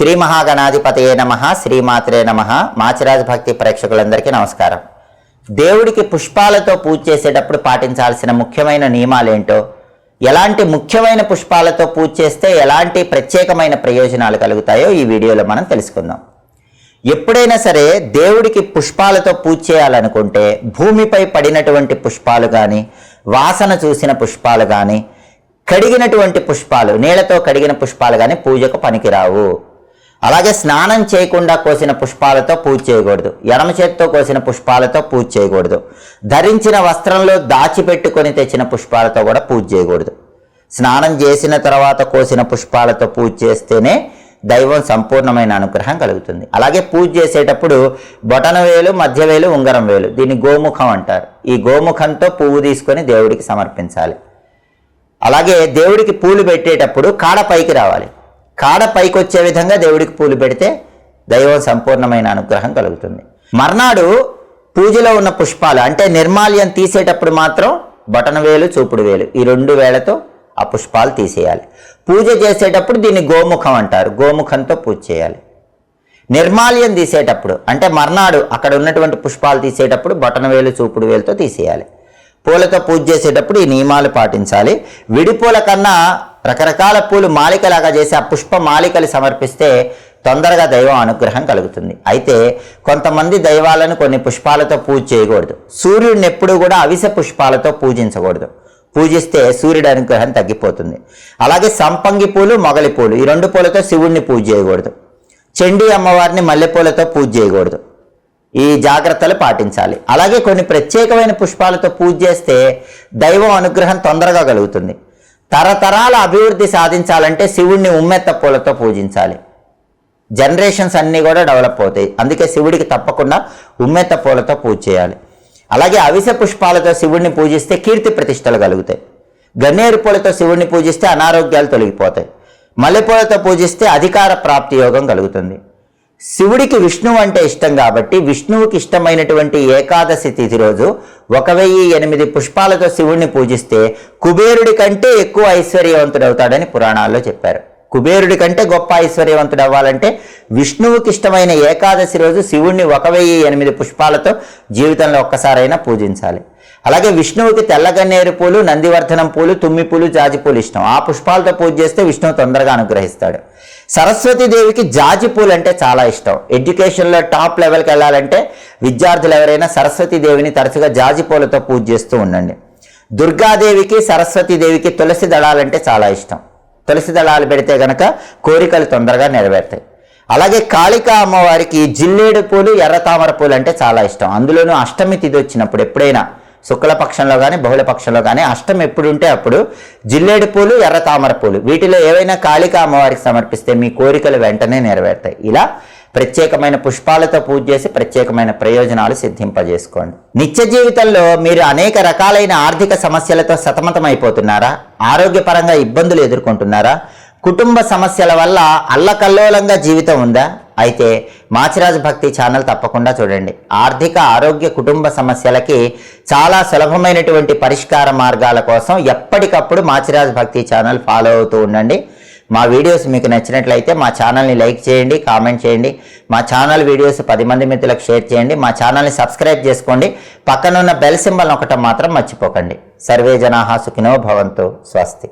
శ్రీ మహాగణాధిపతయే నమ శ్రీమాత్రే నమ. మాచిరాజ భక్తి ప్రేక్షకులందరికీ నమస్కారం. దేవుడికి పుష్పాలతో పూజ చేసేటప్పుడు పాటించాల్సిన ముఖ్యమైన నియమాలేంటో ఎలాంటి ముఖ్యమైన పుష్పాలతో పూజ చేస్తే ఎలాంటి ప్రత్యేకమైన ప్రయోజనాలు కలుగుతాయో ఈ వీడియోలో మనం తెలుసుకుందాం. ఎప్పుడైనా సరే దేవుడికి పుష్పాలతో పూజ చేయాలనుకుంటే భూమిపై పడినటువంటి పుష్పాలు కానీ వాసన చూసిన పుష్పాలు కానీ కడిగినటువంటి పుష్పాలు నీళ్ళతో కడిగిన పుష్పాలు కానీ పూజకు పనికిరావు. అలాగే స్నానం చేయకుండా కోసిన పుష్పాలతో పూజ చేయకూడదు. ఎడమ చేతితో కోసిన పుష్పాలతో పూజ చేయకూడదు. ధరించిన వస్త్రంలో దాచిపెట్టుకొని తెచ్చిన పుష్పాలతో కూడా పూజ చేయకూడదు. స్నానం చేసిన తర్వాత కోసిన పుష్పాలతో పూజ చేస్తేనే దైవం సంపూర్ణమైన అనుగ్రహం కలుగుతుంది. అలాగే పూజ చేసేటప్పుడు బొటన వేలు మధ్య వేలు ఉంగరం వేలు దీన్ని గోముఖం అంటారు. ఈ గోముఖంతో పువ్వు తీసుకొని దేవుడికి సమర్పించాలి. అలాగే దేవుడికి పూలు పెట్టేటప్పుడు కాడ పైకి రావాలి. కాడ పైకొచ్చే విధంగా దేవుడికి పూలు పెడితే దైవం సంపూర్ణమైన అనుగ్రహం కలుగుతుంది. మర్నాడు పూజలో ఉన్న పుష్పాలు అంటే నిర్మాల్యం తీసేటప్పుడు మాత్రం బటన వేలు చూపుడు వేలు ఈ రెండు వేలతో ఆ పుష్పాలు తీసేయాలి. పూజ చేసేటప్పుడు దీన్ని గోముఖం అంటారు గోముఖంతో పూజ చేయాలి. నిర్మాల్యం తీసేటప్పుడు అంటే మర్నాడు అక్కడ ఉన్నటువంటి పుష్పాలు తీసేటప్పుడు బటన వేలు చూపుడు వేలుతో తీసేయాలి. పూలతో పూజ చేసేటప్పుడు ఈ నియమాలు పాటించాలి. విడిపూల కన్నా రకరకాల పూలు మాలికలాగా చేసి ఆ పుష్ప మాలికలు సమర్పిస్తే తొందరగా దైవం అనుగ్రహం కలుగుతుంది. అయితే కొంతమంది దైవాలను కొన్ని పుష్పాలతో పూజ చేయకూడదు. సూర్యుడిని ఎప్పుడూ కూడా అవిశ పుష్పాలతో పూజించకూడదు. పూజిస్తే సూర్యుడి అనుగ్రహం తగ్గిపోతుంది. అలాగే సంపంగి పూలు మొగలి పూలు ఈ రెండు పూలతో శివుడిని పూజ చేయకూడదు. చెండి అమ్మవారిని మల్లెపూలతో పూజ చేయకూడదు. ఈ జాగ్రత్తలు పాటించాలి. అలాగే కొన్ని ప్రత్యేకమైన పుష్పాలతో పూజ చేస్తే దైవం అనుగ్రహం తొందరగా కలుగుతుంది. తరతరాల అభివృద్ధి సాధించాలంటే శివుణ్ణి ఉమ్మెత్త పూలతో పూజించాలి. జనరేషన్స్ అన్నీ కూడా డెవలప్ అవుతాయి. అందుకే శివుడికి తప్పకుండా ఉమ్మెత్త పూలతో పూజ చేయాలి. అలాగే అవిస పుష్పాలతో శివుడిని పూజిస్తే కీర్తి ప్రతిష్టలు కలుగుతాయి. గన్నేరు పూలతో శివుడిని పూజిస్తే అనారోగ్యాలు తొలగిపోతాయి. మల్లెపూలతో పూజిస్తే అధికార ప్రాప్తి యోగం కలుగుతుంది. శివుడికి విష్ణువు అంటే ఇష్టం కాబట్టి విష్ణువుకి ఇష్టమైనటువంటి ఏకాదశి తిథి రోజు ఒక వెయ్యి ఎనిమిది పుష్పాలతో శివుడిని పూజిస్తే కుబేరుడి కంటే ఎక్కువ ఐశ్వర్యవంతుడు అవుతాడని పురాణాల్లో చెప్పారు. కుబేరుడి కంటే గొప్ప ఐశ్వర్యవంతుడు అవ్వాలంటే విష్ణువుకి ఇష్టమైన ఏకాదశి రోజు శివుణ్ణి ఒక వెయ్యి ఎనిమిది పుష్పాలతో జీవితంలో ఒక్కసారైనా పూజించాలి. అలాగే విష్ణువుకి తెల్లగన్నేరు పూలు నందివర్ధనం పూలు తుమ్మి పూలు జాజి పూలు ఇష్టం. ఆ పుష్పాలతో పూజ చేస్తే విష్ణువు తొందరగా అనుగ్రహిస్తాడు. సరస్వతి దేవికి జాజి పూలు అంటే చాలా ఇష్టం. ఎడ్యుకేషన్లో టాప్ లెవెల్కి వెళ్ళాలంటే విద్యార్థులు ఎవరైనా సరస్వతి దేవిని తరచుగా జాజి పూలతో పూజ చేస్తూ ఉండండి. దుర్గాదేవికి సరస్వతి దేవికి తులసి దళాలంటే చాలా ఇష్టం. తులసి దళాలు పెడితే గనక కోరికలు తొందరగా నెరవేరుతాయి. అలాగే కాళికా అమ్మవారికి జిల్లేడు పూలు ఎర్ర తామర పూలు అంటే చాలా ఇష్టం. అందులోనూ అష్టమి తిది వచ్చినప్పుడు ఎప్పుడైనా శుక్లపక్షంలో కానీ బహుళపక్షంలో కానీ అష్టం ఎప్పుడు ఉంటే అప్పుడు జిల్లేడు పూలు ఎర్ర తామర పూలు. వీటిలో ఏవైనా కాళికా అమ్మవారికి సమర్పిస్తే మీ కోరికలు వెంటనే నెరవేరుతాయి. ఇలా ప్రత్యేకమైన పుష్పాలతో పూజ చేసి ప్రత్యేకమైన ప్రయోజనాలు సిద్ధింపజేసుకోండి. నిత్య జీవితంలో మీరు అనేక రకాలైన ఆర్థిక సమస్యలతో సతమతమైపోతున్నారా? ఆరోగ్యపరంగా ఇబ్బందులు ఎదుర్కొంటున్నారా? కుటుంబ సమస్యల వల్ల అల్లకల్లోలంగా జీవితం ఉందా? అయితే మాచిరాజ్ భక్తి ఛానల్ తప్పకుండా చూడండి. ఆర్థిక ఆరోగ్య కుటుంబ సమస్యలకి చాలా సులభమైనటువంటి పరిష్కార మార్గాల కోసం ఎప్పటికప్పుడు మాచిరాజ్ భక్తి ఛానల్ ఫాలో అవుతూ ఉండండి. మా వీడియోస్ మీకు నచ్చినట్లయితే మా ఛానల్ని లైక్ చేయండి కామెంట్ చేయండి. మా ఛానల్ వీడియోస్ పది మంది మిత్రులకు షేర్ చేయండి. మా ఛానల్ని సబ్స్క్రైబ్ చేసుకోండి. పక్కనున్న బెల్ సింబల్ ఒకటం మాత్రం మర్చిపోకండి. సర్వే జనాహా సుఖినో భవంతు. స్వస్తి.